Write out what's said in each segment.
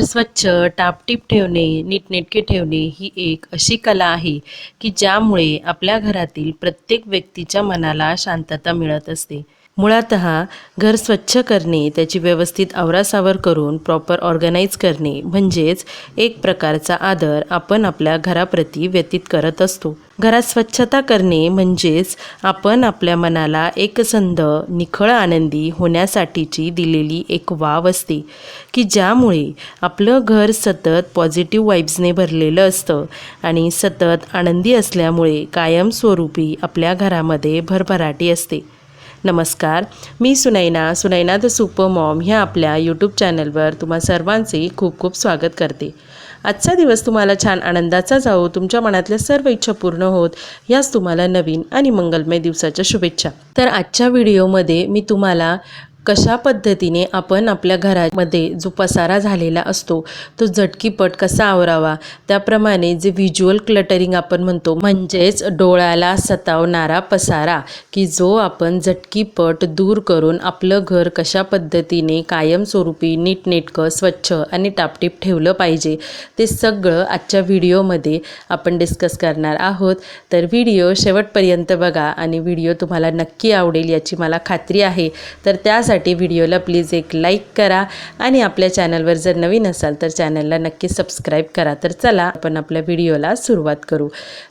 घर स्वच्छ टापटीप ठेवणे नीटनेटके ठेवणे ही एक अशी कला आहे की ज्यामुळे आपल्या घरातील प्रत्येक व्यक्तीच्या मनाला शांतता मिळत असते. मुळात घर स्वच्छ करणे त्याची व्यवस्थित आवरासावर करून प्रॉपर ऑर्गनाईज करणे म्हणजेच एक प्रकारचा आदर आपण आपल्या घराप्रती व्यतीत करत असतो. घरात स्वच्छता करणे म्हणजेच आपण आपल्या मनाला एकसंध निखळ आनंदी होण्यासाठीची दिलेली एक वाव असते की ज्यामुळे आपलं घर सतत पॉझिटिव्ह वाईब्सने भरलेलं असतं आणि सतत आनंदी असल्यामुळे कायमस्वरूपी आपल्या घरामध्ये भरभराटी असते. नमस्कार मी Sunaina. Sunaina the super mom ह्या आपल्या यूट्यूब चॅनलवर तुम्हा सर्वांचे खूप खूप स्वागत करते. आजचा दिवस तुम्हाला छान आनंदाचा जाओ तुमच्या मनातल्या सर्व इच्छा पूर्ण होत याच तुम्हाला नवीन आणि मंगलमय दिवसाच्या शुभेच्छा. तर आजच्या व्हिडिओमध्ये मी तुम्हाला कशा पद्धतीने आपण आपल्या घरामध्ये जो पसारा झालेला असतो तो झटकीपट कसा आवरावा? त्याप्रमाणे जे व्हिज्युअल क्लटरिंग आपण म्हणतो म्हणजेच डोळ्याला सतावणारा पसारा की जो आपण झटकीपट दूर करून आपलं घर कशा पद्धतीने कायमस्वरूपी नीटनेटकं स्वच्छ आणि टापटीप ठेवलं पाहिजे ते सगळं आजच्या व्हिडिओमध्ये आपण डिस्कस करणार आहोत. तर व्हिडिओ शेवटपर्यंत बघा आणि व्हिडिओ तुम्हाला नक्की आवडेल याची मला खात्री आहे. तर त्यासाठी व्हिडिओला प्लीज एक लाईक करा आणि आपल्या चॅनलवर जर नवीन असाल तर चॅनलला नक्की सबस्क्राईब करा. तर चला आपण आपल्या व्हिडिओला सुरुवात करू.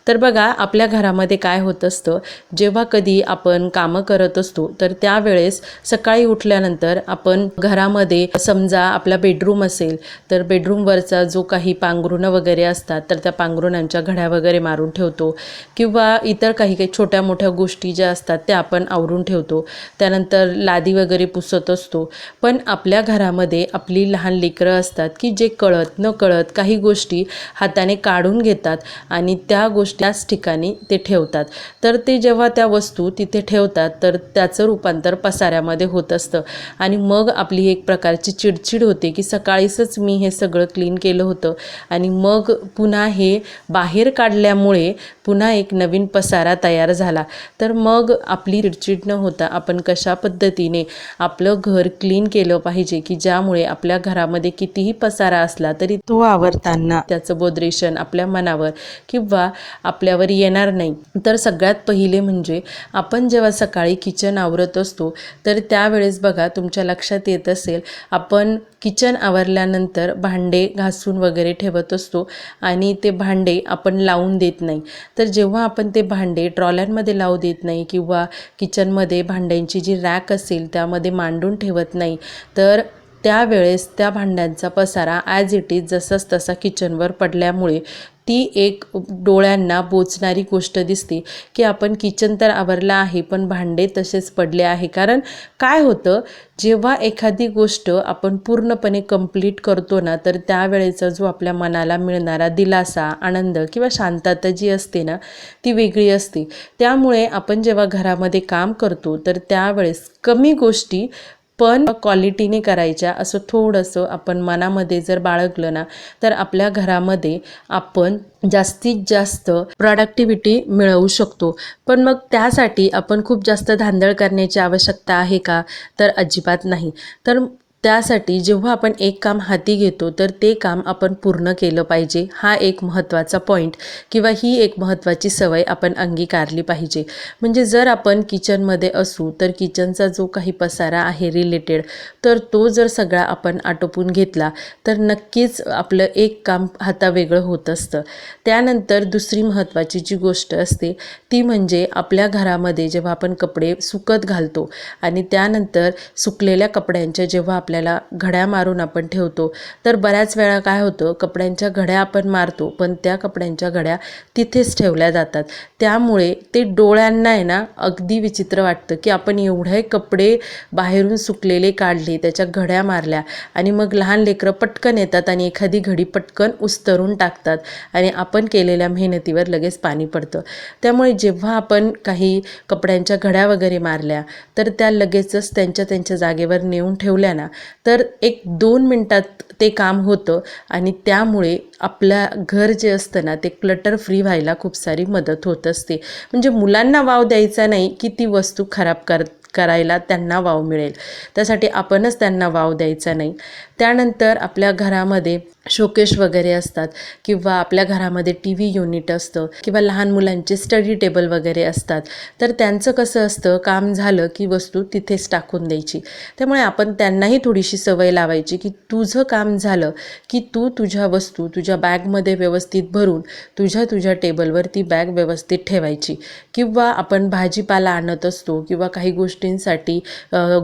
तर बघा आपल्या घरामध्ये काय होत असतं? जेव्हा कधी आपण कामं करत असतो तर त्यावेळेस सकाळी उठल्यानंतर आपण घरामध्ये समजा आपला बेडरूम असेल तर बेडरूमवरचा जो काही पांघरुणं वगैरे असतात तर त्या पांघरुणांच्या घड्या वगैरे मारून ठेवतो. किंवा इतर काही काही छोट्या मोठ्या गोष्टी ज्या असतात त्या आपण आवरून ठेवतो. त्यानंतर लादी वगैरे पुसत असतो. पण आपल्या घरामध्ये आपली लहान लेकरं असतात की जे कळत न कळत काही गोष्टी हाताने काढून घेतात आणि त्या गोष्टी त्याच ठिकाणी ते ठेवतात. तर ते जेव्हा त्या वस्तू तिथे ठेवतात तर त्याचं रूपांतर पसाऱ्यामध्ये होत असतं. आणि मग आपली एक प्रकारची चिडचिड होते की सकाळीच मी हे सगळं क्लीन केलं होतं आणि मग पुन्हा हे बाहेर काढल्यामुळे पुन्हा एक नवीन पसारा तयार झाला. तर मग आपली चिडचिड न होता. आपण कशा पद्धतीने आपलं घर क्लीन केलं पाहिजे? की ज्यामुळे आपल्या घरामध्ये कितीही पसारा असला तरी तो आवरताना. त्याचं बोद्रेशन आपल्या मनावर किंवा आपल्यावर येणार नाही. तर सगळ्यात पहिले म्हणजे आपण जेव्हा सकाळी किचन आवरत असतो तर त्यावेळेस बघा तुमच्या लक्षात येत असेल आपण किचन आवरल्यानंतर भांडे घासून वगैरे ठेवत असतो आणि ते भांडे आपण लावून देत नाही. तर जेव्हा आपण ते भांडे ट्रॉल्यांमध्ये लावू देत नाही किंवा किचनमध्ये भांड्यांची जी रॅक असेल त्यामध्ये मांडून ठेवत नाही तर त्यावेळेस त्या भांड्यांचा पसारा ॲज इट इज जसाच तसा किचनवर पडल्यामुळे ती एक डोळ्यांना बोचणारी गोष्ट दिसते की आपण किचन तर आवरलं आहे पण भांडे तसेच पडले आहे. कारण काय होतं जेव्हा एखादी गोष्ट आपण पूर्णपणे कंप्लीट करतो ना तर त्यावेळेचा जो आपल्या मनाला मिळणारा दिलासा आनंद किंवा शांतता जी असते ना ती वेगळी असते. त्यामुळे आपण जेव्हा घरामध्ये काम करतो तर त्यावेळेस कमी गोष्टी पण क्वालिटीने करायच्या असं थोडंसं आपण मनामध्ये जर बाळगलं ना तर आपल्या घरामध्ये आपण जास्तीत जास्त प्रॉडक्टिव्हिटी मिळवू शकतो. पण मग त्यासाठी आपण खूप जास्त धांदळ करण्याची आवश्यकता आहे का? तर अजिबात नाही. तर त्यासाठी जेव्हा आपण एक काम हाती घेतो तर ते काम आपण पूर्ण केलं पाहिजे. हा एक महत्त्वाचा पॉईंट किंवा ही एक महत्त्वाची सवय आपण अंगीकारली पाहिजे. म्हणजे जर आपण किचनमध्ये असू तर किचनचा जो काही पसारा आहे रिलेटेड तर तो जर सगळा आपण आटोपून घेतला तर नक्कीच आपलं एक काम हातावेगळं होत असतं. त्यानंतर दुसरी महत्त्वाची जी गोष्ट असते ती म्हणजे आपल्या घरामध्ये जेव्हा आपण कपडे सुकत घालतो आणि त्यानंतर सुकलेल्या कपड्यांच्या जेव्हा आपल्याला घड्या मारून आपण ठेवतो. तर बऱ्याच वेळा काय होतं कपड्यांच्या घड्या आपण मारतो पण त्या कपड्यांच्या घड्या तिथेच ठेवल्या जातात. त्यामुळे ते डोळ्यांना आहे ना अगदी विचित्र वाटतं की आपण एवढे कपडे बाहेरून सुकलेले काढले त्याच्या घड्या मारल्या आणि मग लहान लेकरं पटकन येतात आणि एखादी घडी पटकन उस्तरून टाकतात आणि आपण केलेल्या मेहनतीवर लगेच पाणी पडतं. त्यामुळे जेव्हा आपण काही कपड्यांच्या घड्या वगैरे मारल्या तर त्या लगेचच त्यांच्या त्यांच्या जागेवर नेऊन ठेवल्या ना तर एक दोन मिनटात ते काम होतं आणि त्यामुळे आपल्या घर जे असतं ना ते क्लटर फ्री व्हायला खूप सारी मदत होत असते. म्हणजे मुलांना वाव द्यायचा नाही की ती वस्तू खराब कर करायला त्यांना वाव मिळेल. त्यासाठी आपणच त्यांना वाव द्यायचा नाही. त्यानंतर आपल्या घरामध्ये शोकेश वगैरे असतात किंवा आपल्या घरामध्ये टी व्ही युनिट असतं किंवा लहान मुलांचे स्टडी टेबल वगैरे असतात. तर त्यांचं कसं असतं काम झालं की वस्तू तिथेच टाकून द्यायची. त्यामुळे आपण त्यांनाही थोडीशी सवय लावायची की तुझं काम झालं की तू तुझ्या वस्तू तुझ्या बॅगमध्ये व्यवस्थित भरून तुझ्या तुझ्या टेबलवर ती बॅग व्यवस्थित ठेवायची. किंवा आपण भाजीपाला आणत असतो किंवा काही गोष्टींसाठी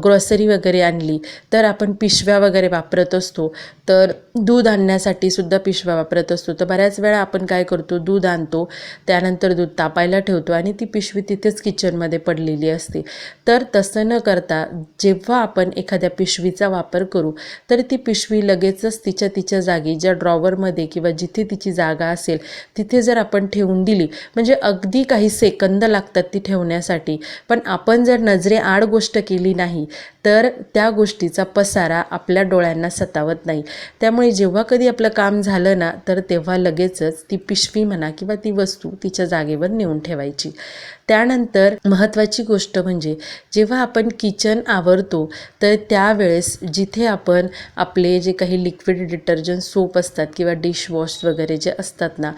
ग्रॉसरी वगैरे आणली तर आपण पिशव्या वगैरे वापरत असतो. तर दूध आणण्यासाठी सुद्धा पिशव्या वापरत असतो. तर बऱ्याच वेळा आपण काय करतो दूध आणतो त्यानंतर दूध तापायला ठेवतो आणि ती पिशवी तिथेच किचनमध्ये पडलेली असते. तर तसं न करता जेव्हा आपण एखाद्या पिशवीचा वापर करू तर ती पिशवी लगेचच तिच्या तिच्या जागी ज्या ड्रॉवरमध्ये किंवा जिथे तिची जागा असेल तिथे जर आपण ठेवून दिली म्हणजे अगदी काही सेकंद लागतात ती ठेवण्यासाठी. पण आपण जर नजरेआड गोष्ट केली नाही तर त्या गोष्टीचा पसारा आपल्या डोळ्यांना सतावत नाही. त्यामुळे जेव्हा कधी आपलं काम झालं ना तर तेव्हा लगेचच ती पिशवी म्हणा किंवा ती वस्तू तिच्या जागेवर नेऊन ठेवायची. त्यानंतर महत्त्वाची गोष्ट म्हणजे जेव्हा आपण किचन आवरतो तर त्यावेळेस जिथे आपण आपले जे काही लिक्विड डिटर्जंट सोप असतात किंवा डिशवॉश वगैरे जे असतात ना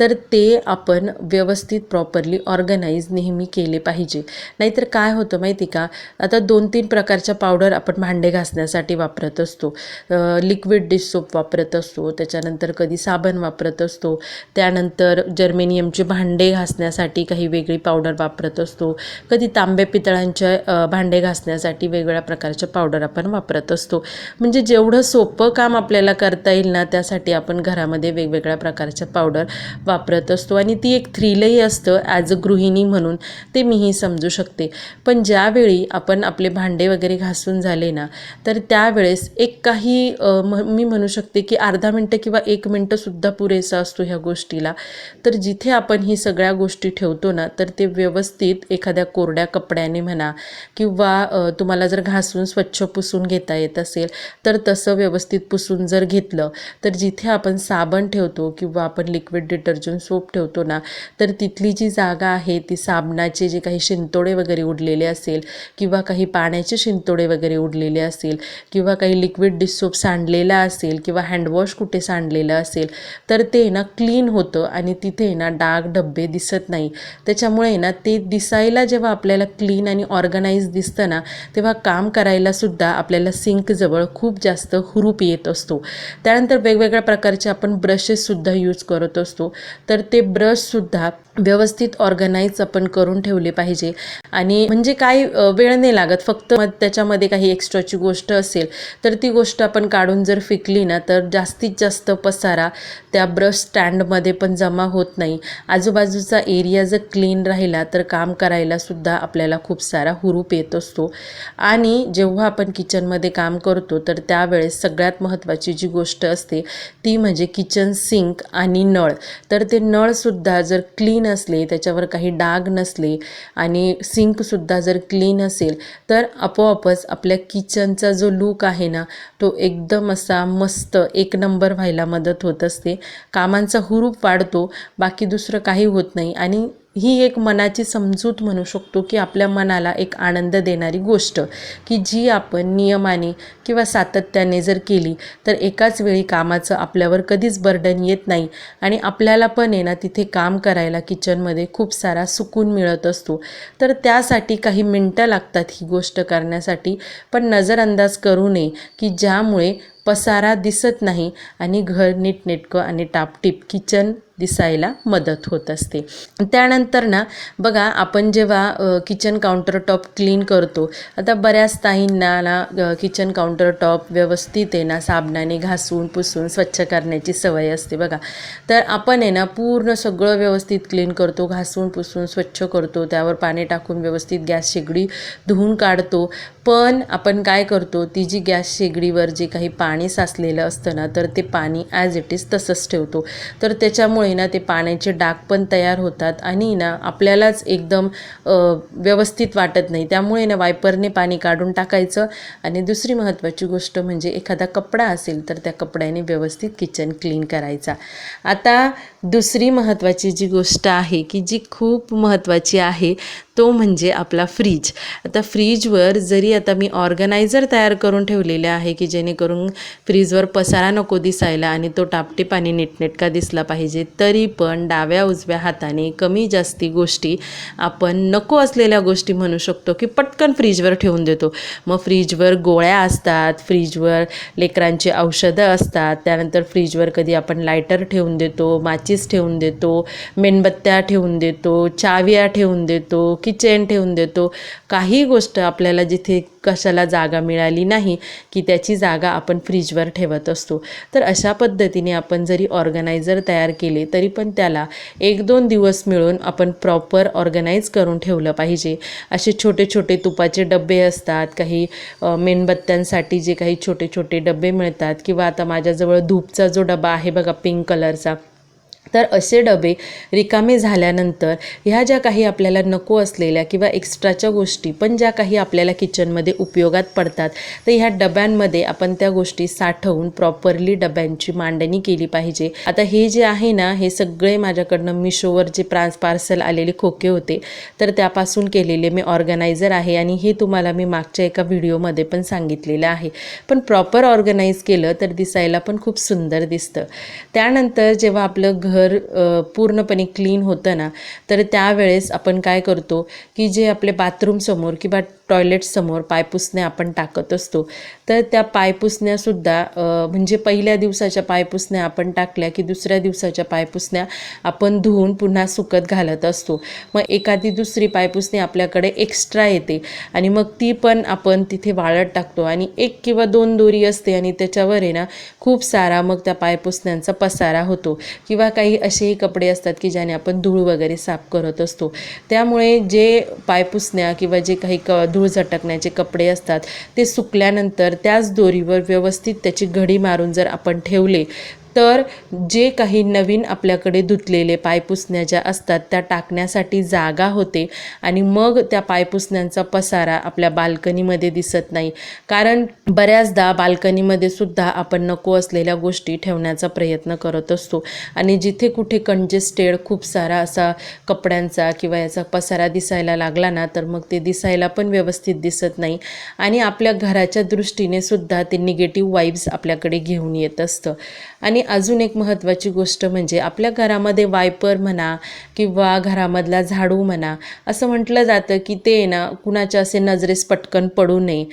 तर ते आपण व्यवस्थित प्रॉपरली ऑर्गनाईज नेहमी केले पाहिजे. नाहीतर काय होतं माहिती का आता दोन तीन प्रकारच्या पावडर आपण भांडे घासण्यासाठी वापरत असतो. लिक्विड डिश सोप वापरत असतो त्याच्यानंतर कधी साबण वापरत असतो त्यानंतर जर्मेनियमचे भांडे घासण्यासाठी काही वेगळी पावडर वापरत असतो. कधी तांब्या पितळांच्या भांडे घासण्यासाठी वेगवेगळ्या प्रकारच्या पावडर आपण वापरत असतो. म्हणजे जेवढं सोपं काम आपल्याला करता येईल ना त्यासाठी आपण घरामध्ये वेगवेगळ्या प्रकारच्या पावडर वापरत असतो. आणि ती एक थ्रिलही असतं ॲज अ गृहिणी म्हणून. ते मीही समजू शकते. पण ज्यावेळी आपण आपले भांडे वगैरे घासून झाले ना तर त्यावेळेस एक काही मी म्हणू शकते की अर्धा मिनटं किंवा एक मिनटंसुद्धा पुरेसा असतो ह्या गोष्टीला. तर जिथे आपण ही सगळ्या गोष्टी ठेवतो ना तर ते व्यवस्थित एखाद्या कोरड्या कपड्याने म्हणा किंवा तुम्हाला जर घासून स्वच्छ पुसून घेता येत असेल तर तसं व्यवस्थित पुसून जर घेतलं तर जिथे आपण साबण ठेवतो किंवा आपण लिक्विड डिटर्जंट सोप ठेवतो ना तर तिथली जी जागा आहे ती साबणाचे जे काही शिंतोडे वगैरे उडलेले असेल किंवा काही पाण्याचे शिंतोडे वगैरे उडलेले असेल किंवा काही लिक्विड डिश सोप सांडलेला असेल किंवा हँडवॉश कुठे सांडलेलं असेल तर ते ना क्लीन होतं आणि तिथे ना डाग डब्बे दिसत नाही. त्याच्यामुळे ना ते दिसायला जेव्हा आपल्याला क्लीन आणि ऑर्गनाईज दिसतं ना तेव्हा काम करायलासुद्धा आपल्याला सिंकजवळ खूप जास्त हुरूप येत असतो. त्यानंतर वेगवेगळ्या प्रकारचे आपण ब्रशेससुद्धा यूज करत असतो. तर ते ब्रशसुद्धा व्यवस्थित ऑर्गनाईज आपण करून ठेवले पाहिजे. आणि म्हणजे काही वेळ नाही लागत. फक्त मग त्याच्यामध्ये काही एक्स्ट्राची गोष्ट असेल तर ती गोष्ट आपण काढून जर फिकली ना तर जास्तीत जास्त पसारा त्या ब्रश स्टँडमध्ये पण जमा होत नाही. आजूबाजूचा एरिया जर क्लीन राहिला तर काम करायला सुद्धा आपल्याला खूप सारा हुरूप येत असतो. आणि जेव्हा आपण किचनमध्ये काम करतो तर त्यावेळेस सगळ्यात महत्त्वाची जी गोष्ट असते ती म्हणजे किचन सिंक आणि नळ. तर ते नळसुद्धा जर क्लीन असले त्याच्यावर काही डाग नसले आणि सिंकसुद्धा जर क्लीन असेल तर आपोआपच आपल्या किचनचा जो लूक आहे ना तो एकदम असा मस्त एक नंबर व्हायला मदत होत असते. कामांचा हुरूप वाढतो बाकी दुसरं काही होत नाही आणि ही एक मनाची समजूत म्हणू शकतो की आपल्या मनाला एक आनंद देणारी गोष्ट. की जी आपण नियमाने किंवा सातत्याने जर केली तर एकाच वेळी कामाचं आपल्यावर कधीच बर्डन येत नाही आणि आपल्याला पण आहे ना तिथे काम करायला किचनमध्ये खूप सारा सुकून मिळत असतो. तर त्यासाठी काही मिनटं लागतात ही गोष्ट करण्यासाठी. पण नजरअंदाज करू नये की ज्यामुळे पसारा दिसत नाही आणि घर नीटनेटकं आणि टापटीप किचन दिसायला मदत होत असते. त्यानंतर ना बघा आपण जेव्हा किचन काउंटर टॉप क्लीन करतो आता बऱ्याच ताईंना ना किचन काउंटर टॉप व्यवस्थित आहे ना साबणाने घासून पुसून स्वच्छ करण्याची सवय असते बघा. तर आपण आहे ना पूर्ण सगळं व्यवस्थित क्लीन करतो घासून पुसून स्वच्छ करतो त्यावर पाणी टाकून व्यवस्थित गॅस शेगडी धुवून काढतो. पण आपण काय करतो ती जी गॅस शेगडीवर जे काही पाणी साचलेलं असतं ना तर ते पाणी ॲज इट इज तसंच ठेवतो. तर त्याच्यामुळे ना ते पाण्याचे डाग पण तयार होतात आणि ना आपल्यालाच एकदम व्यवस्थित वाटत नाही. त्यामुळे ना वायपरने पाणी काढून टाकायचं. आणि दुसरी महत्त्वाची गोष्ट म्हणजे एखादा कपडा असेल तर त्या कपड्याने व्यवस्थित किचन क्लीन करायचा. आता दुसरी महत्त्वाची जी गोष्ट आहे की जी खूप महत्त्वाची आहे तो म्हणजे आपला फ्रीज. आता फ्रीजवर जरी आता मी ऑर्गनायझर तयार करून ठेवलेले आहे की जेणेकरून फ्रीजवर पसारा नको दिसायला आणि तो टापटीप आणि नीटनेटका दिसला पाहिजे तरी पण डाव्या उजव्या हाताने कमी जास्ती गोष्टी आपण नको असलेल्या गोष्टी म्हणू शकतो की पटकन फ्रीजवर ठेवून देतो. मग फ्रीजवर गोळ्या असतात फ्रीजवर लेकरांची औषधं असतात त्यानंतर फ्रीजवर कधी आपण लायटर ठेवून देतो माचीस ठेवून देतो मेणबत्त्या ठेवून देतो चाव्या ठेवून देतो किचन ठेवून देतो. काही गोष्ट आपल्याला जिथे कशाला जागा मिळाली नाही की त्याची जागा आपण फ्रीजवर ठेवत असतो. तर अशा पद्धतीने आपण जरी ऑर्गनायझर तयार केले तरी पण त्याला एक दोन दिवस मिळून आपण प्रॉपर ऑर्गनाईज करून ठेवलं पाहिजे. असे छोटे छोटे तुपाचे डबे असतात काही मेणबत्त्यांसाठी जे काही छोटे छोटे डबे मिळतात किंवा आता माझ्याजवळ धूपचा जो डबा आहे बघा पिंक कलरचा तर असे डबे रिकामे झाल्यानंतर ह्या ज्या काही आपल्याला नको असलेल्या किंवा एक्स्ट्राच्या गोष्टी पण ज्या काही आपल्याला किचनमध्ये उपयोगात पडतात तर ह्या डब्यांमध्ये आपण त्या गोष्टी साठवून प्रॉपरली डब्यांची मांडणी केली पाहिजे. आता हे जे आहे ना हे सगळे माझ्याकडनं मिशोवर जे प्रान्स पार्सल आलेले खोके होते तर त्यापासून केलेले मी ऑर्गनायझर आहे आणि हे तुम्हाला मी मागच्या एका व्हिडिओमध्ये पण सांगितलेलं आहे. पण प्रॉपर ऑर्गनाईज केलं तर दिसायला पण खूप सुंदर दिसतं. त्यानंतर जेव्हा आपलं घर घर पूर्णपणे क्लीन होतं ना तर त्यावेळेस आपण काय करतो की जे आपले बाथरूमसमोर किंवा टॉयलेटसमोर पायपुसण्या आपण टाकत असतो. तर त्या पायपुसण्यासुद्धा म्हणजे पहिल्या दिवसाच्या पायपुसण्या आपण टाकल्या की दुसऱ्या दिवसाच्या पायपुसण्या आपण धुवून पुन्हा सुकत घालत असतो. मग एखादी दुसरी पायपुसणी आपल्याकडे एक्स्ट्रा येते आणि मग ती पण आपण तिथे वाळत टाकतो आणि एक किंवा दोन दोरी असते आणि त्याच्यावर आहे ना खूप सारा मग त्या पायपुसण्यांचा पसारा होतो. किंवा काही असेही कपडे असतात की ज्याने आपण धूळ वगैरे साफ करत असतो. त्यामुळे जे पायपुसण्या किंवा जे काही क धूळ झटकण्याचे कपडे असतात ते सुकल्यानंतर त्याच दोरीवर व्यवस्थित त्याची घडी मारून जर आपण ठेवले तर जे काही नवीन आपल्याकडे धुतलेले पायपुसण्या ज्या असतात त्या टाकण्यासाठी जागा होते आणि मग त्या पायपुसण्यांचा पसारा आपल्या बाल्कनीमध्ये दिसत नाही. कारण बऱ्याचदा बाल्कनीमध्ये सुद्धा आपण नको असलेल्या गोष्टी ठेवण्याचा प्रयत्न करत असतो. आणि जिथे कुठे कंजेस्टेड खूप सारा असा कपड्यांचा किंवा याचा पसारा दिसायला लागला ना तर मग ते दिसायला पण व्यवस्थित दिसत नाही. आणि आपल्या घराच्या दृष्टीने सुद्धा ते निगेटिव्ह वाईब्स आपल्याकडे घेऊन येत असतं. आणि अजून एक महत्त्वाची गोष्ट म्हणजे आपल्या घरामध्ये वायपर म्हणा किंवा घरामधला झाडू म्हणा असं म्हटलं जातं की ते ना कुणाच्या असे नजरेस पटकन पडू नये.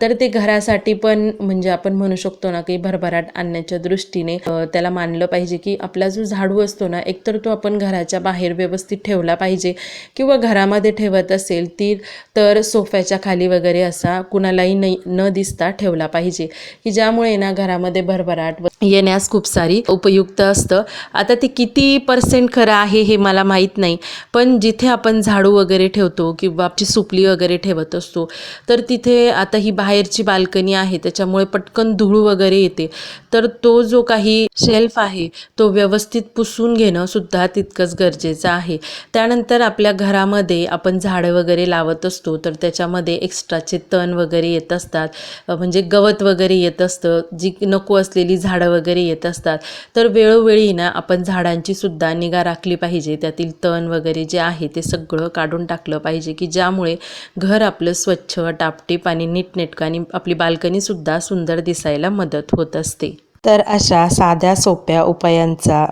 तर ते घरासाठी पण म्हणजे आपण म्हणू शकतो ना की भरभराट आणण्याच्या दृष्टीने त्याला मानलं पाहिजे की आपला जो झाडू असतो ना एकतर तो आपण घराच्या बाहेर व्यवस्थित ठेवला पाहिजे किंवा घरामध्ये ठेवत असेल ती तर सोफ्याच्या खाली वगैरे असा कुणालाही नाही न दिसता ठेवला पाहिजे. की ज्यामुळे ना घरामध्ये भरभराट येण्यास खूप सारी उपयुक्त असतं. आता ते किती पर्सेंट खरं आहे हे मला माहीत नाही पण जिथे आपण झाडू वगैरे ठेवतो किंवा आपली सुपली वगैरे ठेवत असतो तर तिथे आता ही बाहेरची बाल्कनी आहे त्याच्यामुळे पटकन धूळ वगैरे येते. तर तो जो काही शेल्फ आहे तो व्यवस्थित पुसून घेणं सुद्धा तितकंच गरजेचं आहे. त्यानंतर आपल्या घरामध्ये आपण झाडं वगैरे लावत असतो तर त्याच्यामध्ये एक्स्ट्राचे तण वगैरे येत असतात. म्हणजे गवत वगैरे येत असतं जी नको असलेली झाडं वगैरे येत असतात. तर वेळोवेळी ना आपण झाडांची सुद्धा निगा राखली पाहिजे. त्यातील तण वगैरे जे आहे ते सगळं काढून टाकलं पाहिजे की ज्यामुळे घर आपलं स्वच्छ टापटीप आणि नीटनेटकाने आपली बाल्कनीसुद्धा सुंदर दिसायला मदत होत असते. तर अशा साध्या सोप्या उपायांचा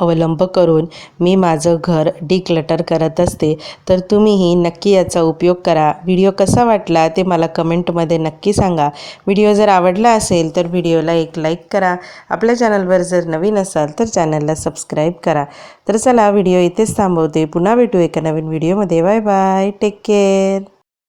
अवलंब करून मी माझं घर डिक्लटर करत असते. तर तुम्हीही नक्की याचा उपयोग करा. व्हिडिओ कसा वाटला ते मला कमेंटमध्ये नक्की सांगा. व्हिडिओ जर आवडला असेल तर व्हिडिओला एक लाईक करा. आपल्या चॅनलवर जर नवीन असाल तर चॅनलला सबस्क्राईब करा. तर चला व्हिडिओ इथेच थांबवते. पुन्हा भेटू एका नवीन व्हिडिओमध्ये. Bye bye. Take care.